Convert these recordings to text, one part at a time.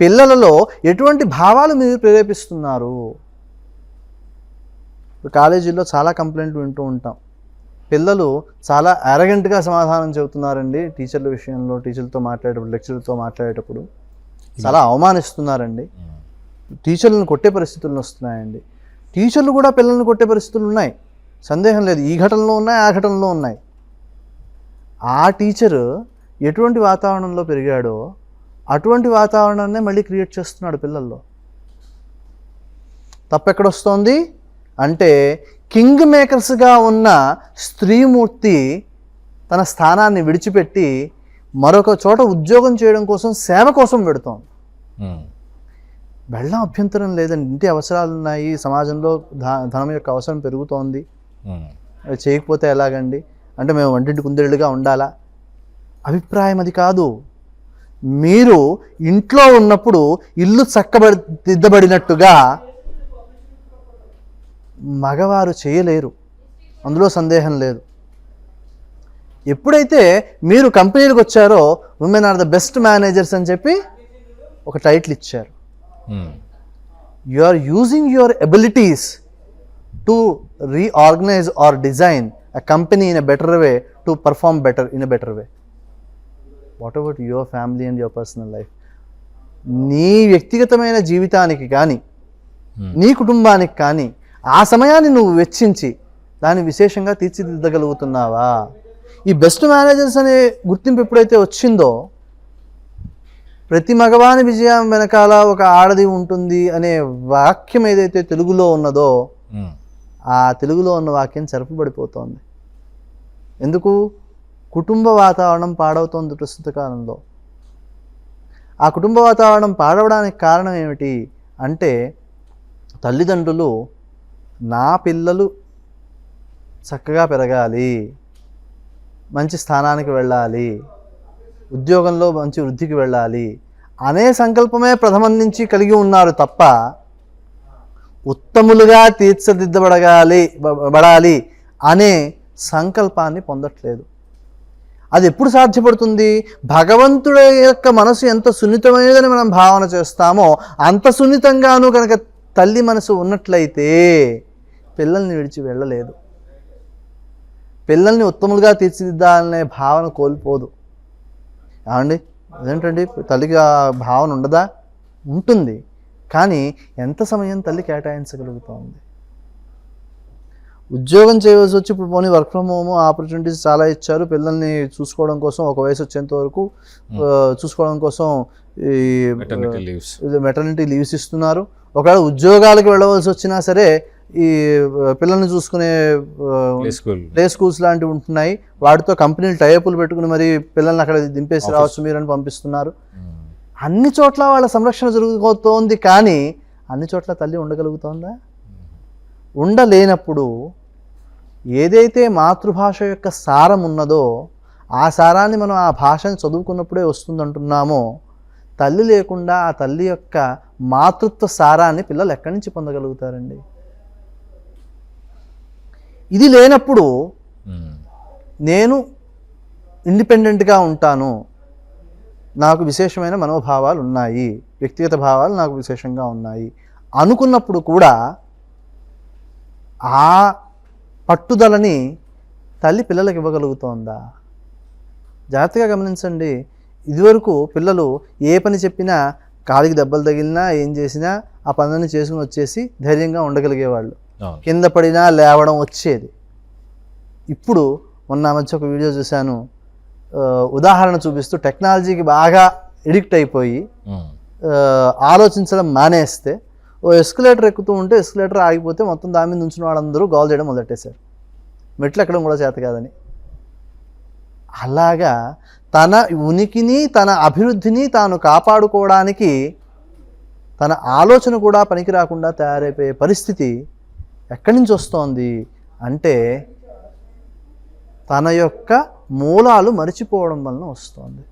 పిల్లలలో ఎటువంటి భావాలు మీరు ప్రేరేపిస్తున్నారు? కాలేజీల్లో చాలా కంప్లైంట్ వింటూ ఉంటాం. పిల్లలు చాలా అరగెంట్గా సమాధానం చెబుతున్నారండి టీచర్ల విషయంలో టీచర్లతో మాట్లాడేటప్పుడు లెక్చర్లతో మాట్లాడేటప్పుడు. చాలా అవమానిస్తున్నారండి. టీచర్లను కొట్టే పరిస్థితులు వస్తున్నాయండి. టీచర్లు కూడా పిల్లల్ని కొట్టే పరిస్థితులు ఉన్నాయి. సందేహం లేదు. ఈ ఘటనలో ఉన్నాయి ఆ ఘటనలో ఉన్నాయి. ఆ టీచరు ఎటువంటి వాతావరణంలో పెరిగాడో అటువంటి వాతావరణాన్నే మళ్ళీ క్రియేట్ చేస్తున్నాడు పిల్లల్లో. తప్పెక్కడొస్తోంది? అంటే కింగ్ మేకర్స్గా ఉన్న స్త్రీమూర్తి తన స్థానాన్ని విడిచిపెట్టి మరొక చోట ఉద్యోగం చేయడం కోసం సేవ కోసం పెడుతోంది వెళ్ళం అభ్యంతరం లేదండి. ఇంటి అవసరాలు ఉన్నాయి. సమాజంలో ధనం యొక్క అవసరం పెరుగుతోంది. అది చేయకపోతే ఎలాగండి? అంటే మేము వంటింటి కుందేళ్ళుగా ఉండాలా? అభిప్రాయం అది కాదు. మీరు ఇంట్లో ఉన్నప్పుడు ఇల్లు చక్కబడి దిద్దబడినట్టుగా మగవారు చేయలేరు. అందులో సందేహం లేదు. ఎప్పుడైతే మీరు కంపెనీలకు వచ్చారో women are the best managers అని చెప్పి ఒక టైటిల్ ఇచ్చారు. You are using your abilities to reorganise or design a company in a better way to perform better in a better way what about your family and your personal life? నీ వ్యక్తిగతమైన జీవితానికి కానీ నీ కుటుంబానికి కానీ ఆ సమయాన్ని నువ్వు వెచ్చించి దాన్ని విశేషంగా తీర్చిదిద్దగలుగుతున్నావా? ఈ బెస్ట్ మేనేజర్స్ అనే గుర్తింపు ఎప్పుడైతే వచ్చిందో ప్రతి మగవాని విజయం వెనకాల ఒక ఆడది ఉంటుంది అనే వాక్యం ఏదైతే తెలుగులో ఉన్నదో ఆ తెలుగులో ఉన్న వాక్యం చెరపబడిపోతోంది. ఎందుకు? కుటుంబ వాతావరణం పాడవుతోంది ప్రస్తుత కాలంలో ఆ కుటుంబ వాతావరణం పాడవడానికి కారణం ఏమిటి అంటే తల్లిదండ్రులు నా పిల్లలు చక్కగా పెరగాలి మంచి స్థానానికి వెళ్ళాలి ఉద్యోగంలో మంచి వృద్ధికి వెళ్ళాలి అనే సంకల్పమే ప్రథమం నుంచి కలిగి ఉన్నారు తప్ప ఉత్తములుగా తీర్చిదిద్దబడగాలి బడాలి అనే సంకల్పాన్ని పొందట్లేదు. అది ఎప్పుడు సాధ్యపడుతుంది? భగవంతుడి యొక్క మనసు ఎంత సున్నితమైనదని మనం భావన చేస్తామో అంత సున్నితంగాను కనుక తల్లి మనసు ఉన్నట్లయితే పిల్లల్ని విడిచి వెళ్ళలేదు. పిల్లల్ని ఉత్తములుగా తీర్చిదిద్దాలనే భావన కోల్పోదు. ఏమండి? అదేంటండి తల్లికి భావన ఉండదా? ఉంటుంది. కానీ ఎంత సమయం తల్లి కేటాయించగలుగుతోంది? ఉద్యోగం చేయవలసి వచ్చి ఇప్పుడు పోనీ వర్క్ ఫ్రమ్ హోమ్ ఆపర్చునిటీస్ చాలా ఇచ్చారు. పిల్లల్ని చూసుకోవడం కోసం ఒక వయసు వచ్చేంత వరకు ఆ, చూసుకోవడం కోసం ఈ మెటర్నిటీ లీవ్స్ మెటర్నిటీ లీవ్స్ ఇస్తున్నారు. ఒకవేళ ఉద్యోగాలకు వెళ్ళవలసి వచ్చినా సరే ఈ పిల్లల్ని చూసుకునే ప్లే స్కూల్ ప్లే స్కూల్స్ లాంటివి ఉంటున్నాయి. వాటితో కంపెనీలు టైపులు పెట్టుకుని మరి పిల్లల్ని అక్కడ దింపేసి రావచ్చు మీరని పంపిస్తున్నారు. అన్ని చోట్ల వాళ్ళ సంరక్షణ జరుగుతోంది కానీ అన్ని చోట్ల తల్లి ఉండగలుగుతోందా? ఉండలేనప్పుడు ఏదైతే మాతృభాష యొక్క సారం ఉన్నదో ఆ సారాన్ని మనం ఆ భాషను చదువుకున్నప్పుడే వస్తుందంటున్నామో తల్లి లేకుండా ఆ తల్లి యొక్క మాతృత్వ సారాన్ని పిల్లలు ఎక్కడి నుంచి పొందగలుగుతారండి? ఇది లేనప్పుడు నేను ఇండిపెండెంట్గా ఉంటాను. నాకు విశేషమైన మనోభావాలు ఉన్నాయి. వ్యక్తిగత భావాలు నాకు విశేషంగా ఉన్నాయి. అనుకున్నప్పుడు కూడా ఆ పట్టుదలని తల్లి పిల్లలకు ఇవ్వగలుగుతోందా? జాగ్రత్తగా గమనించండి. ఇదివరకు పిల్లలు ఏ పని చెప్పినా కాలికి దెబ్బలు తగిలినా ఏం చేసినా ఆ పనులను చేసుకుని వచ్చేసి ధైర్యంగా ఉండగలిగేవాళ్ళు. కింద పడినా లేవడం వచ్చేది. ఇప్పుడు మొన్న మధ్య ఒక వీడియో చూశాను. ఉదాహరణ చూపిస్తూ టెక్నాలజీకి బాగా ఎడిక్ట్ అయిపోయి ఆలోచించడం మానేస్తే ఓ ఎస్కలేటర్ ఎక్కుతూ ఉంటే ఎస్కలేటర్ ఆగిపోతే మొత్తం దాని మీద ఉంచిన వాళ్ళందరూ గోల్ చేయడం మొదలెట్టేశారు. మెట్లు ఎక్కడం కూడా చేత కాదని. అలాగా తన ఉనికిని తన అభివృద్ధిని తాను కాపాడుకోవడానికి తన ఆలోచన కూడా పనికి రాకుండా తయారైపోయే పరిస్థితి ఎక్కడి నుంచి వస్తోంది అంటే తన యొక్క మూలాలు మరిచిపోవడం వలన వస్తుంది.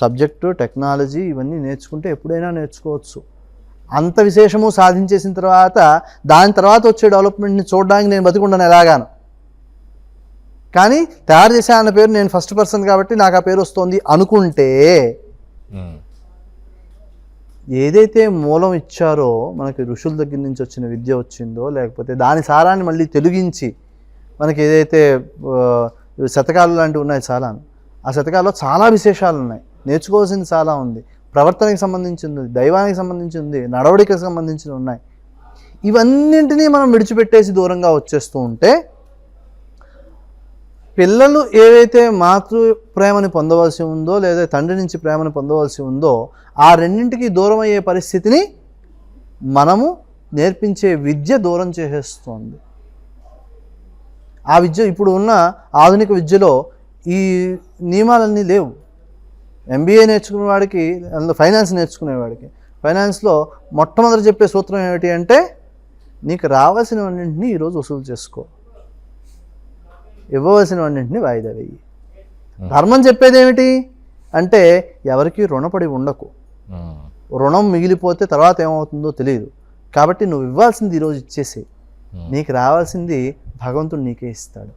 సబ్జెక్టు టెక్నాలజీ ఇవన్నీ నేర్చుకుంటే ఎప్పుడైనా నేర్చుకోవచ్చు. అంత విశేషము సాధించేసిన తర్వాత దాని తర్వాత వచ్చే డెవలప్మెంట్ని చూడడానికి నేను బతికుండాను ఎలాగాను. కానీ తయారు చేసే అన్న పేరు నేను ఫస్ట్ పర్సన్ కాబట్టి నాకు ఆ పేరు వస్తుంది అనుకుంటే. ఏదైతే మూలం ఇచ్చారో మనకి ఋషుల దగ్గర నుంచి వచ్చిన విద్య వచ్చిందో లేకపోతే దాని సారాన్ని మళ్ళీ తెలుగించి మనకి ఏదైతే శతకాలు లాంటివి ఉన్నాయి చాలా ఆ శతకాల్లో చాలా విశేషాలు ఉన్నాయి. నేర్చుకోవాల్సింది చాలా ఉంది. ప్రవర్తనకి సంబంధించింది ఉంది, దైవానికి సంబంధించింది నడవడికకు నడవడికకి ఉన్నాయి. ఇవన్నింటినీ మనం విడిచిపెట్టేసి దూరంగా వచ్చేస్తూ ఉంటే పిల్లలు ఏవైతే మాతృ ప్రేమని పొందవలసి ఉందో లేదా తండ్రి నుంచి ప్రేమని పొందవలసి ఉందో ఆ రెండింటికి దూరం అయ్యే పరిస్థితిని మనము నేర్పించే విద్య దూరం చేసేస్తుంది. ఆ విద్య ఇప్పుడు ఉన్న ఆధునిక విద్యలో ఈ నియమాలన్నీ లేవు. ఎంబీఏ నేర్చుకునే వాడికి అందులో ఫైనాన్స్ నేర్చుకునేవాడికి ఫైనాన్స్లో మొట్టమొదటి చెప్పే సూత్రం ఏమిటి అంటే నీకు రావాల్సినవన్నింటినీ ఈరోజు వసూలు చేసుకో. ఇవ్వవలసినవన్నింటినీ వాయిదా వేయి. ధర్మం చెప్పేది ఏమిటి? అంటే ఎవరికి రుణపడి ఉండకు. రుణం మిగిలిపోతే తర్వాత ఏమవుతుందో తెలియదు కాబట్టి నువ్వు ఇవ్వాల్సింది ఈరోజు ఇచ్చేసి. నీకు రావాల్సింది భగవంతుడు నీకే ఇస్తాడు.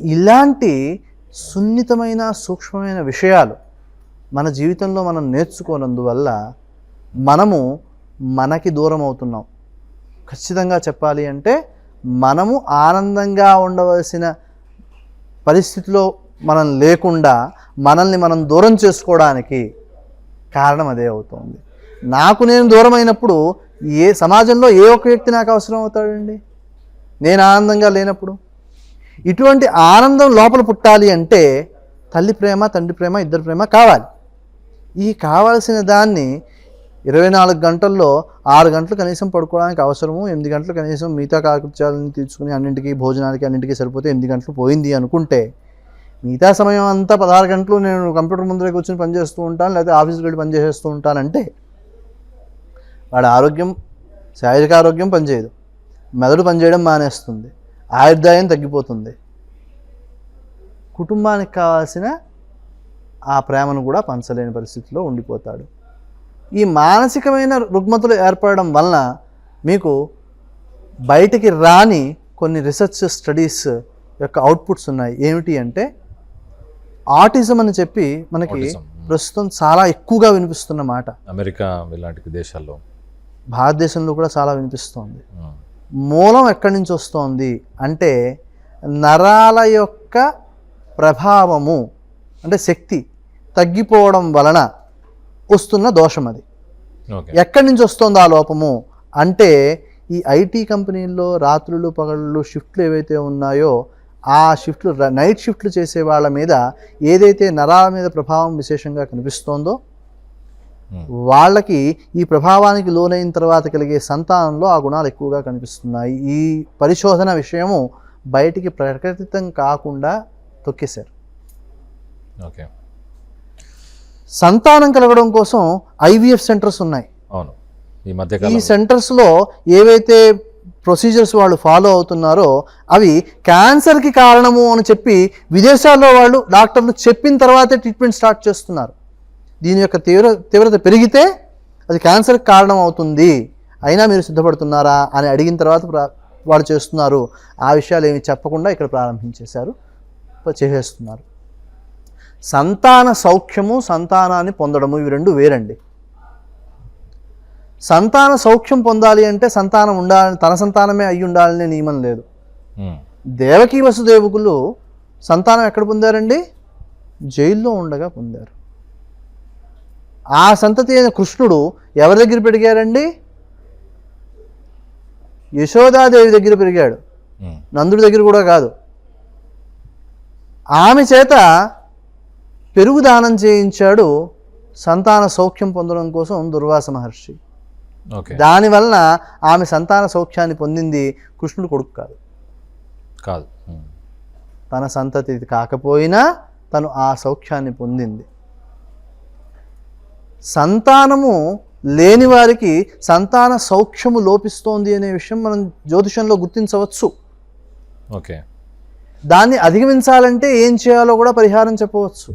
ఇలాంటి సున్నితమైన సూక్ష్మమైన విషయాలు మన జీవితంలో మనం నేర్చుకోనందువల్ల మనము మనకి దూరం అవుతున్నాం ఖచ్చితంగా చెప్పాలి అంటే మనము ఆనందంగా ఉండవలసిన పరిస్థితిలో మనం లేకుండా మనల్ని మనం దూరం చేసుకోవడానికి కారణం అదే అవుతుంది. నాకు నేను దూరం అయినప్పుడు ఏ సమాజంలో ఏ ఒక్క వ్యక్తి నాకు అవసరం అవుతాడండి? నేను ఆనందంగా లేనప్పుడు? ఇటువంటి ఆనందం లోపల పుట్టాలి అంటే తల్లి ప్రేమ తండ్రి ప్రేమ ఇద్దరి ప్రేమ కావాలి. ఈ కావాల్సిన దాన్ని ఇరవై నాలుగు గంటల్లో ఆరు గంటలు కనీసం పడుకోవడానికి అవసరము ఎనిమిది గంటలు కనీసం మిగతా కాకృత్యాలను తీర్చుకుని అన్నింటికి భోజనానికి అన్నింటికి సరిపోతే ఎనిమిది గంటలు పోయింది అనుకుంటే మిగతా సమయం అంతా పదహారు గంటలు నేను కంప్యూటర్ ముందరే కూర్చొని పనిచేస్తూ ఉంటాను లేకపోతే ఆఫీస్కి వెళ్ళి పనిచేసేస్తూ ఉంటానంటే వాడి ఆరోగ్యం శారీరక ఆరోగ్యం పనిచేయదు. మెదడు పనిచేయడం మానేస్తుంది. ఆయుర్దాయం తగ్గిపోతుంది. కుటుంబానికి కావాల్సిన ఆ ప్రేమను కూడా పంచలేని పరిస్థితిలో ఉండిపోతాడు. ఈ మానసికమైన రుగ్మతలు ఏర్పడడం వలన మీకు బయటికి రాని కొన్ని రీసెర్చ్ స్టడీస్ యొక్క అవుట్పుట్స్ ఉన్నాయి. ఏమిటి అంటే ఆటిజం అని చెప్పి మనకి. ప్రస్తుతం చాలా ఎక్కువగా వినిపిస్తున్న మాట. అమెరికా ఇలాంటి దేశాల్లో. భారతదేశంలో కూడా చాలా వినిపిస్తోంది. మూలం ఎక్కడి నుంచి వస్తోంది అంటే నరాల యొక్క ప్రభావము అంటే శక్తి తగ్గిపోవడం వలన వస్తున్న దోషం అది ఎక్కడి నుంచి వస్తుంది ఆ లోపము అంటే ఈ ఐటీ కంపెనీల్లో రాత్రులు పగళ్ళు షిఫ్ట్లు ఏవైతే ఉన్నాయో ఆ షిఫ్ట్లు నైట్ షిఫ్ట్లు చేసే వాళ్ళ మీద ఏదైతే నరాల మీద ప్రభావం విశేషంగా కనిపిస్తోందో. వాళ్ళకి ఈ ప్రభావానికి లోనైన తర్వాత కలిగే సంతానంలో ఆ గుణాలు ఎక్కువగా కనిపిస్తున్నాయి. ఈ పరిశోధన విషయము బయటికి ప్రకటితం కాకుండా తొక్కేశారు. ఓకే. సంతానం కలగడం కోసం ఐవీఎఫ్ సెంటర్స్ ఉన్నాయి. అవును. ఈ ఈ మధ్యకాలం సెంటర్స్లో ఏవైతే ప్రొసీజర్స్ వాళ్ళు ఫాలో అవుతున్నారో అవి క్యాన్సర్కి కారణము అని చెప్పి విదేశాల్లో వాళ్ళు డాక్టర్లు చెప్పిన తర్వాతే ట్రీట్మెంట్ స్టార్ట్ చేస్తున్నారు. దీని యొక్క తీవ్ర తీవ్రత పెరిగితే అది క్యాన్సర్కి కారణం అవుతుంది. అయినా మీరు సిద్ధపడుతున్నారా అని అడిగిన తర్వాత వాళ్ళు చేస్తున్నారు. ఆ విషయాలు ఏమి చెప్పకుండా ఇక్కడ ప్రారంభించేశారు. చేసేస్తున్నారు. సంతాన సౌఖ్యము సంతానాన్ని పొందడము ఇవి రెండు వేరండి. సంతాన సౌఖ్యం పొందాలి అంటే సంతానం ఉండాలని తన సంతానమే అయి ఉండాలనే నియమం లేదు. దేవకీ వసుదేవకులు సంతానం ఎక్కడ పొందారండి? జైల్లో ఉండగా పొందారు. ఆ సంతతి అయిన కృష్ణుడు ఎవరి దగ్గర పెరిగారండి? యశోదాదేవి దగ్గర పెరిగాడు. నందుడి దగ్గర కూడా కాదు. ఆమె చేత పెరుగు దానం చేయించాడు సంతాన సౌఖ్యం పొందడం కోసం దుర్వాస మహర్షి. ఓకే. దానివలన ఆమె సంతాన సౌఖ్యాన్ని పొందింది కృష్ణుడు కొడుకు కాదు. కాదు. తన సంతతి కాకపోయినా తను ఆ సౌఖ్యాన్ని పొందింది. సంతానము లేని వారికి సంతాన సౌఖ్యము లోపిస్తోంది అనే విషయం మనం జ్యోతిషంలో గుర్తించవచ్చు. ఓకే. దాన్ని అధిగమించాలంటే ఏం చేయాలో కూడా పరిహారం చెప్పవచ్చు.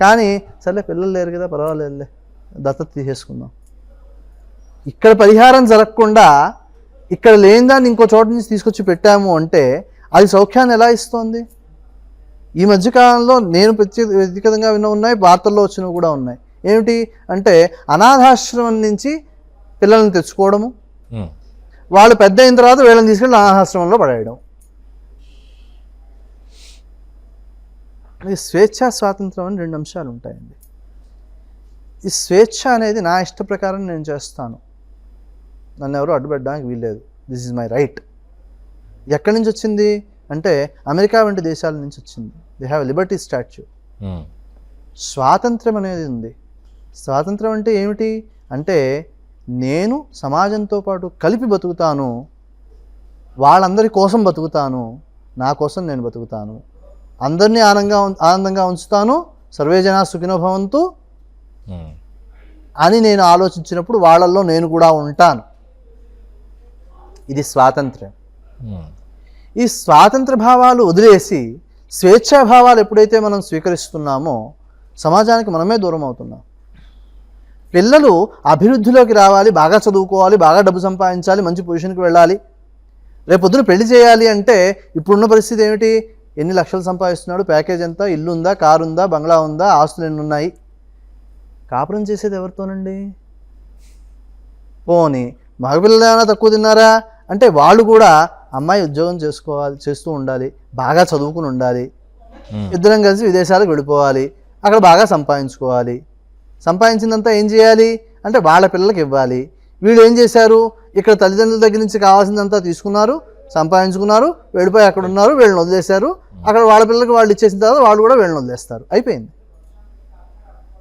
కానీ సర్లే పిల్లలు లేరు కదా పర్వాలేదులే దత్తత తీసేసుకుందాం. ఇక్కడ పరిహారం జరగకుండా ఇక్కడ లేని దాన్ని ఇంకో చోట నుంచి తీసుకొచ్చి పెట్టాము అంటే అది సౌఖ్యాన్ని ఎలా ఇస్తోంది? ఈ మధ్యకాలంలో నేను ప్రత్యేక వ్యక్తిగతంగా విన్న ఉన్నాయి వార్తల్లో వచ్చినవి కూడా ఉన్నాయి. ఏమిటి? అంటే అనాథాశ్రమం నుంచి పిల్లల్ని తెచ్చుకోవడము. వాళ్ళు పెద్ద అయిన తర్వాత వీళ్ళని తీసుకెళ్ళి అనాథాశ్రమంలో పడేయడం. ఈ స్వేచ్ఛ స్వాతంత్రం అని రెండు అంశాలు ఉంటాయండి. ఈ స్వేచ్ఛ అనేది నా ఇష్ట ప్రకారం నేను చేస్తాను. నన్ను ఎవరు అడ్డుపెట్టడానికి వీల్లేదు. దిస్ ఇస్ మై రైట్ ఎక్కడి నుంచి వచ్చింది? అంటే అమెరికా వంటి దేశాల నుంచి వచ్చింది. They have liberty statue. స్వాతంత్రం అనేది ఉంది. స్వాతంత్రం అంటే ఏమిటి? అంటే నేను సమాజంతో పాటు కలిపి బతుకుతాను వాళ్ళందరి కోసం బతుకుతాను నా కోసం నేను బతుకుతాను. అందరినీ ఆనందంగా ఆనందంగా ఉంచుతాను సర్వే జనా సుఖినో భవంతు ఉమ్. అని నేను ఆలోచించినప్పుడు వాళ్ళల్లో నేను కూడా ఉంటాను. ఇది స్వాతంత్ర్యం. ఈ స్వాతంత్ర భావాలు వదిలేసి స్వేచ్ఛా భావాలు ఎప్పుడైతే మనం స్వీకరిస్తున్నామో సమాజానికి మనమే దూరం అవుతున్నాం. పిల్లలు అభివృద్ధిలోకి రావాలి బాగా చదువుకోవాలి బాగా డబ్బు సంపాదించాలి మంచి పొజిషన్కి వెళ్ళాలి. రేపొద్దున పెళ్ళి చేయాలి అంటే ఇప్పుడున్న పరిస్థితి ఏమిటి? ఎన్ని లక్షలు సంపాదిస్తున్నాడు? ప్యాకేజ్ ఎంత? ఇల్లు ఉందా? కారు ఉందా? బంగ్లా ఉందా? ఆస్తులు ఎన్ని ఉన్నాయి? కాపురం చేసేది ఎవరితోనండి? పోని మగపిల్లలు ఏమైనా తక్కువ తిన్నారా? అంటే వాళ్ళు కూడా అమ్మాయి ఉద్యోగం చేసుకోవాలి చేస్తూ ఉండాలి బాగా చదువుకుని ఉండాలి. ఇద్దరం కలిసి విదేశాలకు వెళ్ళిపోవాలి అక్కడ బాగా సంపాదించుకోవాలి. సంపాదించిందంతా ఏం చేయాలి? అంటే వాళ్ళ పిల్లలకి ఇవ్వాలి. వీళ్ళు ఏం చేశారు? ఇక్కడ తల్లిదండ్రుల దగ్గర నుంచి కావాల్సిందంతా తీసుకున్నారు సంపాదించుకున్నారు వెళ్ళిపోయి అక్కడ ఉన్నారు వీళ్ళని వదిలేశారు. అక్కడ వాళ్ళ పిల్లలకి వాళ్ళు ఇచ్చేసిన తర్వాత వాళ్ళు కూడా వీళ్ళని వదిలేస్తారు. అయిపోయింది.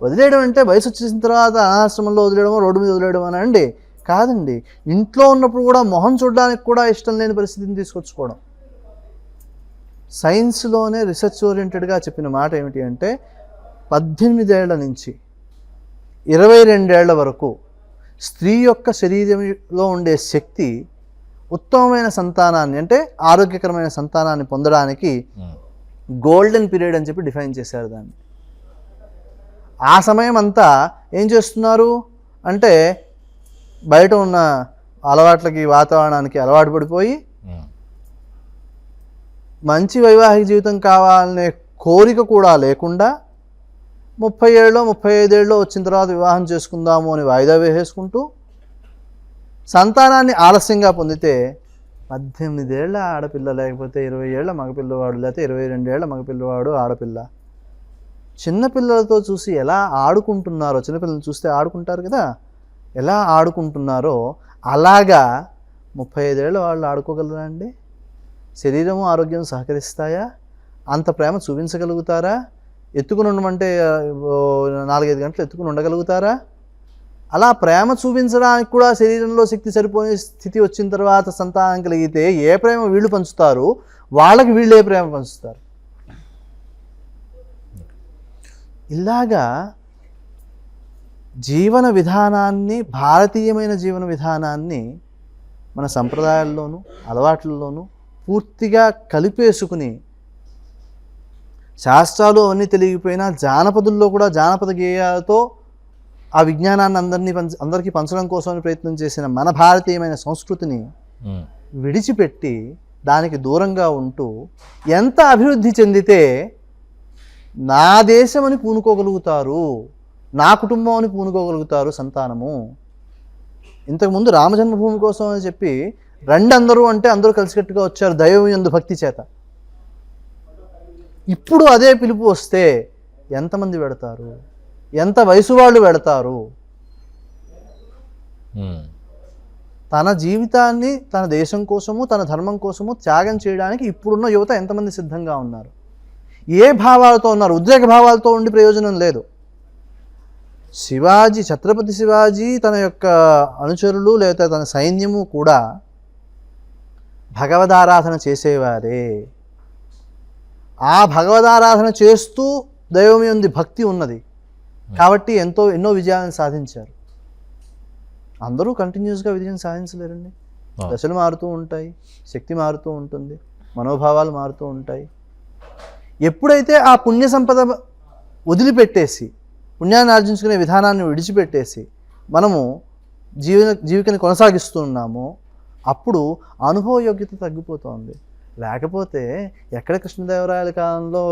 వదిలేయడం అంటే వయసు వచ్చేసిన తర్వాత అనాశ్రమంలో వదిలేయడం రోడ్డు మీద వదిలేయడం అని అండి. కాదండి. ఇంట్లో ఉన్నప్పుడు కూడా మొహం చూడడానికి కూడా ఇష్టం లేని పరిస్థితిని తీసుకొచ్చుకోవడం. సైన్స్లోనే రీసెర్చ్ ఓరియంటెడ్గా చెప్పిన మాట ఏమిటి అంటే పద్దెనిమిదేళ్ళ నుంచి ఇరవై రెండేళ్ళ వరకు స్త్రీ యొక్క శరీరంలో ఉండే శక్తి ఉత్తమమైన సంతానాన్ని అంటే ఆరోగ్యకరమైన సంతానాన్ని పొందడానికి ఉమ్. గోల్డెన్ పీరియడ్ అని చెప్పి డిఫైన్ చేశారు దాన్ని ఆ సమయం అంతా ఏం చేస్తున్నారు అంటే బయట ఉన్న అలవాట్లకి వాతావరణానికి అలవాటు పడిపోయి ఉమ్. మంచి వైవాహిక జీవితం కావాలనే కోరిక కూడా లేకుండా ముప్పై ఏళ్ళలో ముప్పై ఐదేళ్ళలో వచ్చిన తర్వాత వివాహం చేసుకుందాము అని వాయిదా వేసేసుకుంటూ సంతానాన్ని ఆలస్యంగా పొందితే పద్దెనిమిదేళ్ళ ఆడపిల్ల లేకపోతే ఇరవై ఏళ్ళ మగపిల్లవాడు లేకపోతే ఇరవై రెండేళ్ళ మగపిల్లవాడు ఆడపిల్ల. చిన్నపిల్లలతో చూసి ఎలా ఆడుకుంటున్నారో చిన్నపిల్లలు చూస్తే ఆడుకుంటారు కదా? ఎలా ఆడుకుంటున్నారో అలాగా ముప్పై ఐదేళ్ళ వాళ్ళు ఆడుకోగలరా అండి? శరీరము ఆరోగ్యం సహకరిస్తాయా? అంత ప్రేమ చూపించగలుగుతారా? ఎత్తుకుని ఉండమంటే నాలుగైదు గంటలు ఎత్తుకుని ఉండగలుగుతారా అలా ప్రేమ చూపించడానికి కూడా శరీరంలో శక్తి సరిపోయే స్థితి వచ్చిన తర్వాత సంతానం కలిగితే ఏ ప్రేమ వీళ్ళు పంచుతారు? వాళ్ళకి వీళ్ళు ఏ ప్రేమ పంచుతారు. ఇలాగా జీవన విధానాన్ని భారతీయమైన జీవన విధానాన్ని మన సంప్రదాయాల్లోనూ అలవాట్లలోనూ పూర్తిగా కలిపేసుకుని శాస్త్రాలు అవన్నీ తెలియకపోయినా జానపదుల్లో కూడా జానపద గేయాలతో ఆ విజ్ఞానాన్ని అందరినీ పంచ అందరికీ పంచడం కోసం ప్రయత్నం చేసిన మన భారతీయమైన సంస్కృతిని. విడిచిపెట్టి దానికి దూరంగా ఉంటూ ఎంత అభివృద్ధి చెందితే నా దేశం అని పూనుకోగలుగుతారు నా కుటుంబం అని పూనుకోగలుగుతారు సంతానము ఇంతకుముందు రామజన్మభూమి కోసం అని చెప్పి రండి అందరూ అంటే అందరూ కలిసికట్టుగా వచ్చారు దైవం ఎందు భక్తి చేత ఇప్పుడు అదే పిలుపు వస్తే ఎంతమంది పెడతారు? ఎంత వయసు వాళ్ళు పెడతారు. తన జీవితాన్ని తన దేశం కోసము తన ధర్మం కోసము త్యాగం చేయడానికి ఇప్పుడున్న యువత ఎంతమంది సిద్ధంగా ఉన్నారు? ఏ భావాలతో ఉన్నారు? ఉద్రేక భావాలతో ఉండి ప్రయోజనం లేదు. శివాజీ ఛత్రపతి శివాజీ తన యొక్క అనుచరులు లేదా తన సైన్యము కూడా భగవదారాధన చేసేవారే. ఆ భగవదారాధన చేస్తూ దైవం ఉంది భక్తి ఉన్నది. కాబట్టి ఎంతో ఎన్నో విజయాలను సాధించారు. అందరూ కంటిన్యూస్గా విజయం సాధించలేరండి. దశలు మారుతూ ఉంటాయి శక్తి మారుతూ ఉంటుంది మనోభావాలు మారుతూ ఉంటాయి. ఎప్పుడైతే ఆ పుణ్య సంపద వదిలిపెట్టేసి పుణ్యాన్ని ఆర్జించుకునే విధానాన్ని విడిచిపెట్టేసి మనము జీవన జీవికని కొనసాగిస్తున్నామో అప్పుడు అనుభవ యోగ్యత తగ్గిపోతుంది. లేకపోతే ఎక్కడ కృష్ణదేవరాయల కాలంలో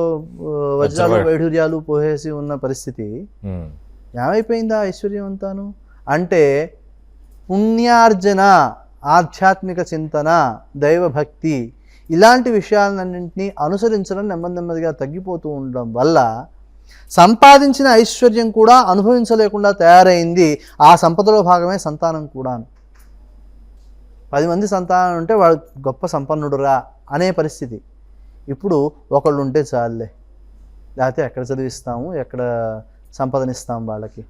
వజ్రాలు. వైఢూర్యాలు పోసేసి ఉన్న పరిస్థితి. ఏమైపోయిందా ఐశ్వర్యం అంతాను అంటే పుణ్యార్జన ఆధ్యాత్మిక చింతన దైవభక్తి ఇలాంటి విషయాలన్నింటినీ అనుసరించడం నెమ్మది నెమ్మదిగా తగ్గిపోతూ ఉండడం వల్ల సంపాదించిన ఐశ్వర్యం కూడా అనుభవించలేకుండా తయారైంది ఆ సంపదలో భాగమే సంతానం కూడాను పది మంది సంతానం ఉంటే వాడు గొప్ప సంపన్నుడురా అనే పరిస్థితి. ఇప్పుడు ఒకళ్ళు ఉంటే చాలులే. లేకపోతే ఎక్కడ చదివిస్తాము ఎక్కడ సంపదనిస్తాం వాళ్ళకి.